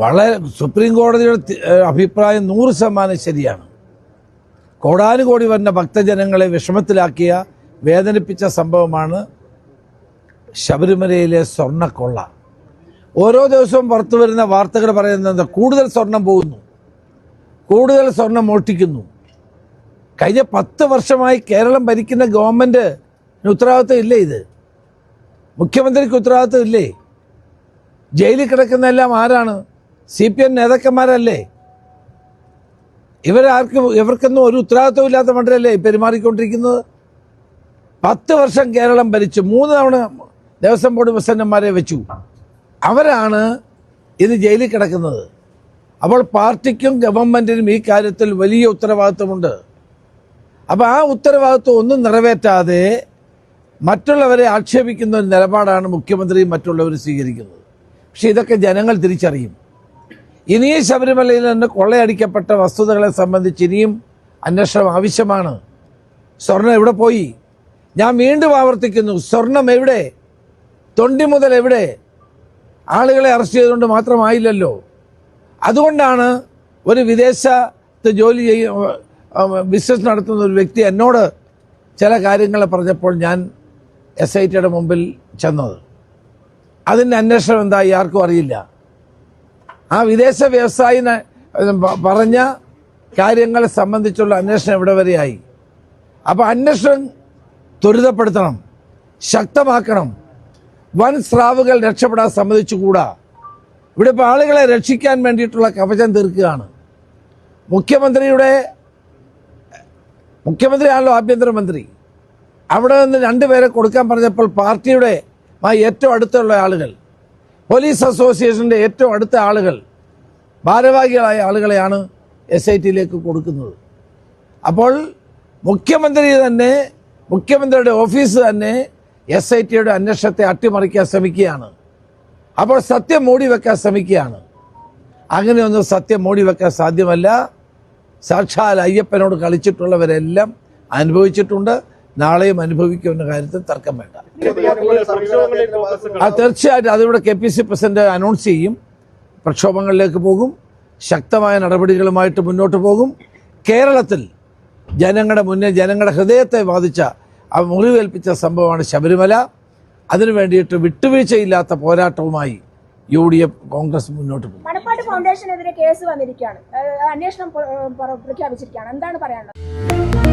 വളരെ സുപ്രീം കോടതിയുടെ അഭിപ്രായം നൂറ് ശതമാനം ശരിയാണ്. കോടാനുകോടി വരുന്ന ഭക്തജനങ്ങളെ വിഷമത്തിലാക്കിയ വേദനിപ്പിച്ച സംഭവമാണ് ശബരിമലയിലെ സ്വർണക്കൊള്ള. ഓരോ ദിവസവും പുറത്തു വരുന്ന വാർത്തകൾ പറയുന്നത് കൂടുതൽ സ്വർണം പോകുന്നു. കൂടുതൽ സ്വർണം മോഷ്ടിക്കുന്നു. കഴിഞ്ഞ പത്ത് വർഷമായി കേരളം ഭരിക്കുന്ന ഗവൺമെന്റ് ഉത്തരവാദിത്വം ഇല്ലേ ഇത്? മുഖ്യമന്ത്രിക്ക് ഉത്തരവാദിത്വം ഇല്ലേ? ജയിലിൽ കിടക്കുന്നതെല്ലാം ആരാണ്? സി പി എം നേതാക്കന്മാരല്ലേ? ഇവരാർക്കും ഇവർക്കൊന്നും ഒരു ഉത്തരവാദിത്വം ഇല്ലാത്ത മണ്ഡലല്ലേ പെരുമാറിക്കൊണ്ടിരിക്കുന്നത്? പത്ത് വർഷം കേരളം ഭരിച്ചു മൂന്ന് തവണ ദേവസ്വം ബോർഡ് പ്രസിഡന്റുമാരെ വെച്ചു. അവരാണ് ഇത് ജയിലിൽ കിടക്കുന്നത്. അപ്പോൾ പാർട്ടിക്കും ഗവൺമെന്റിനും ഈ കാര്യത്തിൽ വലിയ ഉത്തരവാദിത്വമുണ്ട്. അപ്പോൾ ആ ഉത്തരവാദിത്വം ഒന്നും നിറവേറ്റാതെ മറ്റുള്ളവരെ ആക്ഷേപിക്കുന്ന ഒരു നിലപാടാണ് മുഖ്യമന്ത്രിയും മറ്റുള്ളവരും സ്വീകരിക്കുന്നത്. പക്ഷെ ഇതൊക്കെ ജനങ്ങൾ തിരിച്ചറിയും. ഇനിയും ശബരിമലയിൽ നിന്ന് കൊള്ളയടിക്കപ്പെട്ട വസ്തുതകളെ സംബന്ധിച്ച് ഇനിയും അന്വേഷണം ആവശ്യമാണ്. സ്വർണം എവിടെ പോയി? ഞാൻ വീണ്ടും ആവർത്തിക്കുന്നു സ്വർണം എവിടെ? തൊണ്ടി മുതൽ എവിടെ? ആളുകളെ അറസ്റ്റ് ചെയ്തുകൊണ്ട് മാത്രമായില്ലല്ലോ. അതുകൊണ്ടാണ് ഒരു വിദേശത്ത് ജോലി ചെയ്യ ബിസിനസ് നടത്തുന്ന ഒരു വ്യക്തി എന്നോട് ചില കാര്യങ്ങൾ പറഞ്ഞപ്പോൾ ഞാൻ എസ് ഐ ടിയുടെ മുമ്പിൽ ചെന്നത്. അതിന്റെ അന്വേഷണം എന്തായി ആർക്കും അറിയില്ല. ആ വിദേശ വ്യവസായി പറഞ്ഞ കാര്യങ്ങളെ സംബന്ധിച്ചുള്ള അന്വേഷണം എവിടെ വരെയായി? അപ്പോൾ അന്വേഷണം ത്വരിതപ്പെടുത്തണം ശക്തമാക്കണം. വൻ സ്രാവുകൾ രക്ഷപ്പെടാൻ സമ്മതിച്ചുകൂടാ. ഇവിടെ ഇപ്പോൾ ആളുകളെ രക്ഷിക്കാൻ വേണ്ടിയിട്ടുള്ള കവചം തീർക്കുകയാണ്. മുഖ്യമന്ത്രിയുടെ മുഖ്യമന്ത്രിയാണല്ലോ ആഭ്യന്തരമന്ത്രി. അവിടെ നിന്ന് രണ്ടുപേരെ കൊടുക്കാൻ പറഞ്ഞപ്പോൾ പാർട്ടിയുടെ ഏറ്റവും അടുത്തുള്ള ആളുകൾ. പോലീസ് അസോസിയേഷന്റെ ഏറ്റവും അടുത്ത ആളുകൾ ഭാരവാഹികളായ ആളുകളെയാണ് എസ് ഐ ടിയിലേക്ക് കൊടുക്കുന്നത്. അപ്പോൾ മുഖ്യമന്ത്രി തന്നെ മുഖ്യമന്ത്രിയുടെ ഓഫീസ് തന്നെ എസ് ഐ ടിയുടെ അന്വേഷണത്തെ അട്ടിമറിക്കാൻ ശ്രമിക്കുകയാണ്. അപ്പോൾ സത്യം മൂടി വെക്കാൻ ശ്രമിക്കുകയാണ്. അങ്ങനെയൊന്നും സത്യം മൂടി വെക്കാൻ സാധ്യമല്ല. സാക്ഷാൽ അയ്യപ്പനോട് കളിച്ചിട്ടുള്ളവരെല്ലാം അനുഭവിച്ചിട്ടുണ്ട്. നാളെയും അനുഭവിക്കുന്ന കാര്യത്തിൽ തർക്കം വേണ്ട. ആ തീർച്ചയായിട്ടും അതിവിടെ K P C president announce ചെയ്യും. പ്രക്ഷോഭങ്ങളിലേക്ക് പോകും. ശക്തമായ നടപടികളുമായിട്ട് മുന്നോട്ട് പോകും. കേരളത്തിൽ ജനങ്ങളുടെ മുന്നേ ജനങ്ങളുടെ ഹൃദയത്തെ ബാധിച്ച ആ മുറിവേൽപ്പിച്ച സംഭവമാണ് ശബരിമല. അതിനു വേണ്ടിയിട്ട് വിട്ടുവീഴ്ചയില്ലാത്ത പോരാട്ടവുമായി യു ഡി എഫ് കോൺഗ്രസ് മുന്നോട്ട് പോകും. ഫൗണ്ടേഷനെതിരെ കേസ് വന്നിരിക്കുകയാണ്. അന്വേഷണം പ്ര- പ്ര- പ്രഖ്യാപിച്ചിരിക്കുകയാണ്. എന്താണ് പറയാനുള്ളത്?